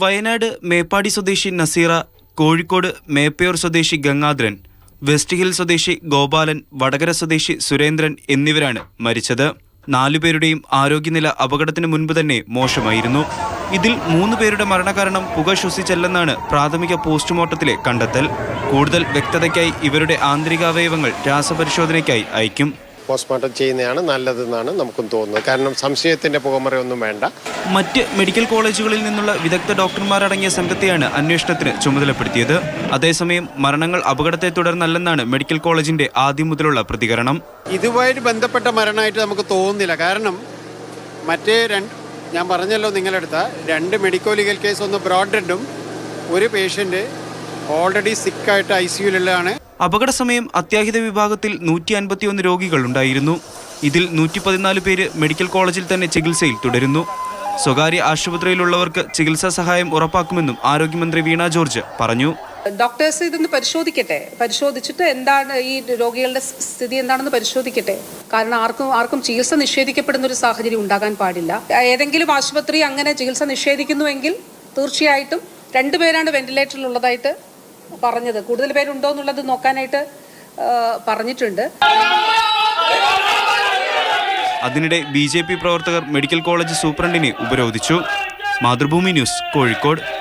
വയനാട് മേപ്പാടി സ്വദേശി നസീറ കോഴിക്കോട് മേപ്പയൂർ സ്വദേശി Gangadharan west hill സ്വദേശി ഗോപാലൻ വടകര സ്വദേശി സുരേന്ദ്രൻ എന്നിവരാണ് മരിച്ചത്. നാലുപേരുടെയും ആരോഗ്യനില അപകടത്തിന് മുൻപ് തന്നെ മോശമായിരുന്നു. ഇതിൽ മൂന്ന് പേരുടെ മരണകാരണം പുക ശ്വസിച്ചല്ലെന്നാണ് പ്രാഥമിക പോസ്റ്റ്മോർട്ടത്തിലെ കണ്ടെത്തൽ. കൂടുതൽ വ്യക്തതയ്ക്കായി ഇവരുടെ ആന്തരികാവയവങ്ങൾ രാസപരിശോധനയ്ക്കായി അയക്കും. പോസ്റ്റ്മോർട്ടം ചെയ്യുന്നതാണ് നല്ലതെന്നാണ് നമുക്കും തോന്നുന്നത്. കാരണം സംശയത്തിന്റെ പുകമറയൊന്നും വേണ്ട. മറ്റ് മെഡിക്കൽ കോളേജുകളിൽ നിന്നുള്ള വിദഗ്ധ ഡോക്ടർമാരടങ്ങിയ സംഘത്തെയാണ് അന്വേഷണത്തിന് ചുമതലപ്പെടുത്തിയത്. അതേസമയം മരണങ്ങൾ അപകടത്തെ തുടർന്നല്ലെന്നാണ് മെഡിക്കൽ കോളേജിന്റെ ആദ്യം മുതലുള്ള പ്രതികരണം. ഇതുമായിട്ട് ബന്ധപ്പെട്ട മരണമായിട്ട് നമുക്ക് തോന്നുന്നില്ല. കാരണം മറ്റേ രണ്ട് ഞാൻ പറഞ്ഞല്ലോ നിങ്ങളെടുത്ത രണ്ട് മെഡിക്കോ ലീഗൽ കേസ് ഒന്ന് ബ്രോഡ് ഡെഡും ഒരു പേഷ്യന്റ് ഓൾറെഡി സിക്കായിട്ട് ഐ സിയുലുള്ളതാണ് അപകട സമയം അത്യാഹിത വിഭാഗത്തിൽ നൂറ്റി അൻപത്തിയൊന്ന് രോഗികൾ ഉണ്ടായിരുന്നു ഇതിൽ നൂറ്റി പതിനാല് പേര് മെഡിക്കൽ കോളേജിൽ തന്നെ ചികിത്സയിൽ തുടരുന്നു. സ്വകാര്യ ആശുപത്രിയിലുള്ളവർക്ക് ചികിത്സാ സഹായം ഉറപ്പാക്കുമെന്നും ആരോഗ്യമന്ത്രി വീണ ജോർജ് പറഞ്ഞു. ഡോക്ടേഴ്സ് ഇതൊന്ന് പരിശോധിക്കട്ടെ? പരിശോധിച്ചിട്ട് എന്താണ് ഈ രോഗികളുടെ സ്ഥിതി എന്താണെന്ന് പരിശോധിക്കട്ടെ? കാരണം ആർക്കും ആർക്കും ചികിത്സ നിഷേധിക്കപ്പെടുന്ന ഒരു സാഹചര്യം ഉണ്ടാകാൻ പാടില്ല. ഏതെങ്കിലും ആശുപത്രി അങ്ങനെ ചികിത്സ നിഷേധിക്കുന്നുവെങ്കിൽ തീർച്ചയായിട്ടും രണ്ടുപേരാണ് വെന്റിലേറ്ററിലുള്ളതായിട്ട് പറഞ്ഞത്. കൂടുതൽ പേരുണ്ടോ എന്നുള്ളത് നോക്കാനായിട്ട് പറഞ്ഞിട്ടുണ്ട്. അതിനിടെ ബി ജെ പി പ്രവർത്തകർ മെഡിക്കൽ കോളേജ് സൂപ്രണ്ടിനെ ഉപരോധിച്ചു. മാതൃഭൂമി ന്യൂസ് കോഴിക്കോട്.